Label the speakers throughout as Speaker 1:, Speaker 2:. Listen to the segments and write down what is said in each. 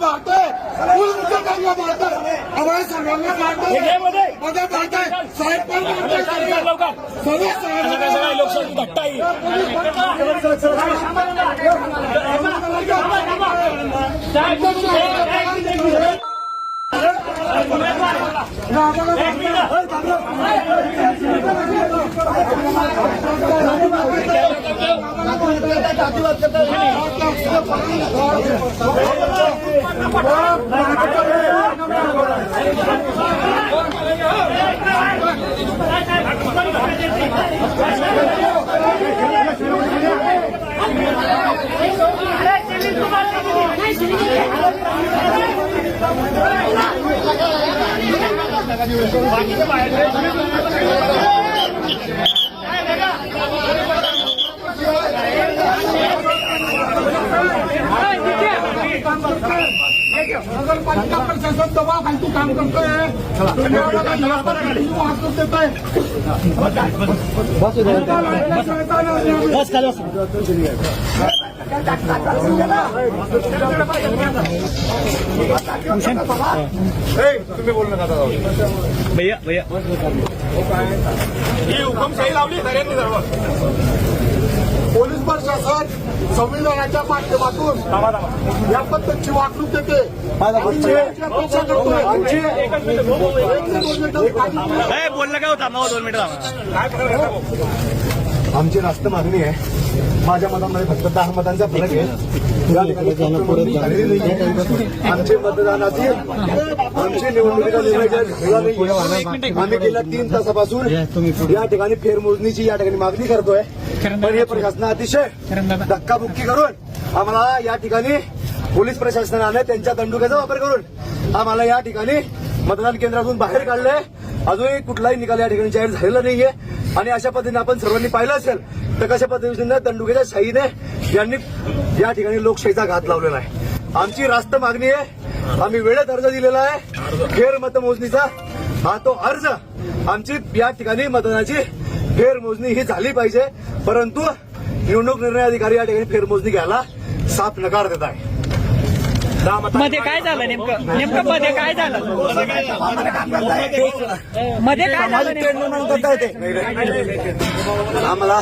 Speaker 1: मुलं त्यांना मारतोय आम्हाला सर्वांना मारतोयमध्ये. मारतोय साहेब पण मारतोय सगळे साहेब
Speaker 2: लोकशाही धट्टा आहे
Speaker 1: नगरपालिका प्रशासन दबाव खालती काम करतोय. तुम्ही
Speaker 2: खाली बस. भैया भैया.
Speaker 1: ही हुकुमशाही लावली सगळ्यांनी सर्व पोलीस प्रशासन संविधानाच्या माध्यमातून या पद्धतीची वागणूक देते आमची अपेक्षा करतोय. एक मिनिट, दोन मिनिटं खाली-
Speaker 2: ए, बोलणं काय होतं दोन मिनिटं.
Speaker 3: आमची रास्त मागणी आहे. माझ्या मतामध्ये फक्त दहा मतांचा फरक आहे. आमचे मतदानाची आमची निवडणुकीचा निर्णय झाला नाही आम्ही गेल्या तीन तासापासून या ठिकाणी फेरमोजणीची या ठिकाणी मागणी करतोय. पण हे प्रशासन अतिशय धक्काबुक्की करून आम्हाला या ठिकाणी पोलीस प्रशासनाने त्यांच्या दंडुक्याचा वापर करून आम्हाला या ठिकाणी मतदान केंद्रातून बाहेर काढलंय. अजूनही कुठलाही निकाल या ठिकाणी जाहीर झालेला नाहीये. आणि अशा पद्धतीने आपण सर्वांनी पाहिलं असेल तर कशा पद्धतीने दंडुकेच्या शाहीने यांनी या ठिकाणी लोकशाहीचा घात लावलेला आहे. आमची रास्त मागणी आहे आम्ही वेळेत अर्ज दिलेला आहे फेर मतमोजणीचा. हा तो अर्ज आमची या ठिकाणी मतदानाची फेरमोजणी ही झाली पाहिजे परंतु निवडणूक निर्णय अधिकारी या ठिकाणी फेरमोजणी घ्यायला साफ नकार देत आहे.
Speaker 4: मध्ये काय झालं नेमकं? नेमकं मध्ये काय झालं? मध्ये काय झालं नेमकं?
Speaker 3: आम्हाला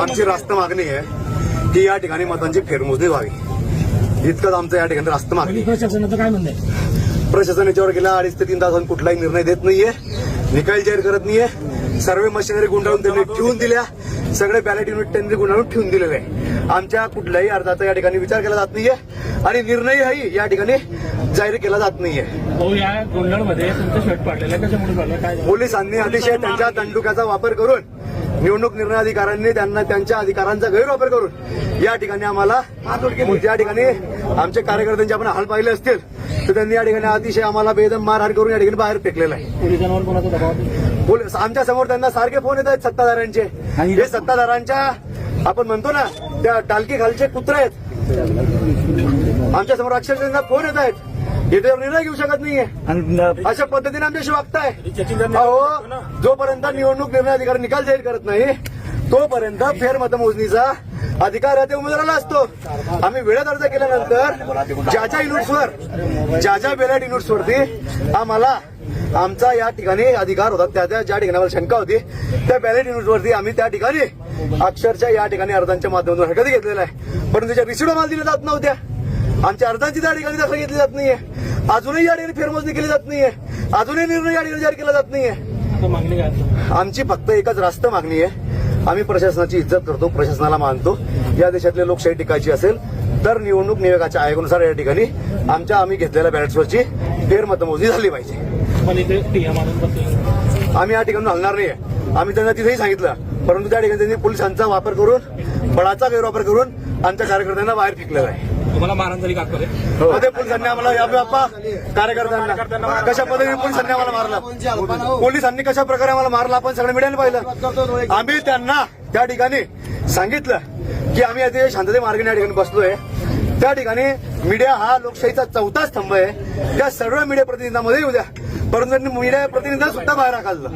Speaker 3: आमची रास्त मागणी आहे की या ठिकाणी मतांची फेरमोजणी व्हावी. इतकंच आमचं या ठिकाणी रास्त मागणी आहे.
Speaker 2: प्रशासनाचं काय म्हणणं आहे
Speaker 3: प्रशासन याच्यावर गेल्या अडीच ते तीन तासांनी कुठलाही निर्णय देत नाहीये निकाल जाहीर करत नाहीये. सर्व मशिनरी गुंडाळून त्यांनी ठेवून दिल्या. सगळे बॅलेट युनिट त्यांनी गुंडाळून ठेवून दिलेले आहे. आमच्या कुठल्याही अर्जाचा या ठिकाणी विचार केला जात नाहीये आणि निर्णयही या ठिकाणी जाहीर केला जात नाहीये.
Speaker 2: या?
Speaker 3: पोलिसांनी अतिशय त्यांच्या दंडुक्याचा वापर करून निवडणूक निर्णय अधिकाऱ्यांनी त्यांना त्यांच्या अधिकारांचा गैरवापर करून या ठिकाणी आम्हाला ज्या ठिकाणी आमच्या कार्यकर्त्यांचे आपण हाल पाहिले असतील तर त्यांनी या ठिकाणी अतिशय आम्हाला बेदम मारहाण करून या ठिकाणी बाहेर फेकलेलं आहे.
Speaker 2: पोलिसांवर कोणाचा दबाव
Speaker 3: पोलीस आमच्यासमोर त्यांना सारखे फोन येत आहेत सत्ताधाऱ्यांचे. हे सत्ताधाऱ्यांच्या आपण म्हणतो ना त्या टालकी खालचे कुत्रे आहेत. आमच्यासमोर अक्षरशः त्यांना फोन येत आहेत. हे त्यावर निर्णय घेऊ शकत नाहीये. अशा पद्धतीने आमच्याशी वागताय. अहो जोपर्यंत निवडणूक निर्णय अधिकारी निकाल जाहीर करत नाही तोपर्यंत फेर मतमोजणीचा अधिकार त्या उमेदवाराला असतो. आम्ही वेळेत अर्ज केल्यानंतर ज्या ज्या युनिट्सवर ज्या ज्या बॅलेट युनिट्सवरती आम्हाला आमचा या ठिकाणी अधिकार होता. त्या त्या ज्या ठिकाणी शंका होती त्या बॅलेट युनिटवरती आम्ही त्या ठिकाणी अक्षरशः या ठिकाणी अर्जांच्या माध्यमातून हरकती घेतलेला आहे परंतु त्याच्या रिसिडो माल दिल्या जात नव्हत्या आमच्या अर्जांची त्या ठिकाणी दखल घेतली जात नाहीये. अजूनही या ठिकाणी फेरमोजणी केली जात नाहीये. अजूनही निर्णय या ठिकाणी जाहीर केला जात नाहीये. आमची फक्त एकच रास्त मागणी आहे. आम्ही प्रशासनाची इज्जत करतो प्रशासनाला मानतो. या देशातले लोकशाही टिकायची असेल तर निवडणूक नियोगाच्या आयोगानुसार या ठिकाणी आमच्या आम्ही घेतलेल्या बॅलेट्सवरची फेरमतमोजणी झाली पाहिजे.
Speaker 2: पण इथे टिया मारून बसले
Speaker 3: आम्ही या ठिकाणी हलणार नाहीये. आम्ही त्यांना तिथेही सांगितलं. परंतु त्या ठिकाणी त्यांनी पोलिसांचा वापर करून बळाचा गैरवापर करून आमच्या कार्यकर्त्यांना बाहेर फेकलेला आहे.
Speaker 2: तुम्हाला मारण झाली का मध्ये
Speaker 3: पोलिसांनी आम्हाला या बाप्पा कार्यकर्त्यांना. कशा पद्धतीने पोलिसांनी आम्हाला मारला? पोलिसांनी कशा प्रकारे आम्हाला मारला? आपण सगळं मीडियाने पाहिलं. आम्ही त्यांना त्या ठिकाणी सांगितलं की आम्ही अतिशय शांतते मार्गाने या ठिकाणी बसलोय. त्या ठिकाणी मीडिया हा लोकशाहीचा चौथा स्तंभ आहे. त्या सर्व मीडिया प्रतिनिधींमध्ये येऊ द्या. परंतु त्यांनी मीडिया प्रतिनिधी सुद्धा बाहेर काढलं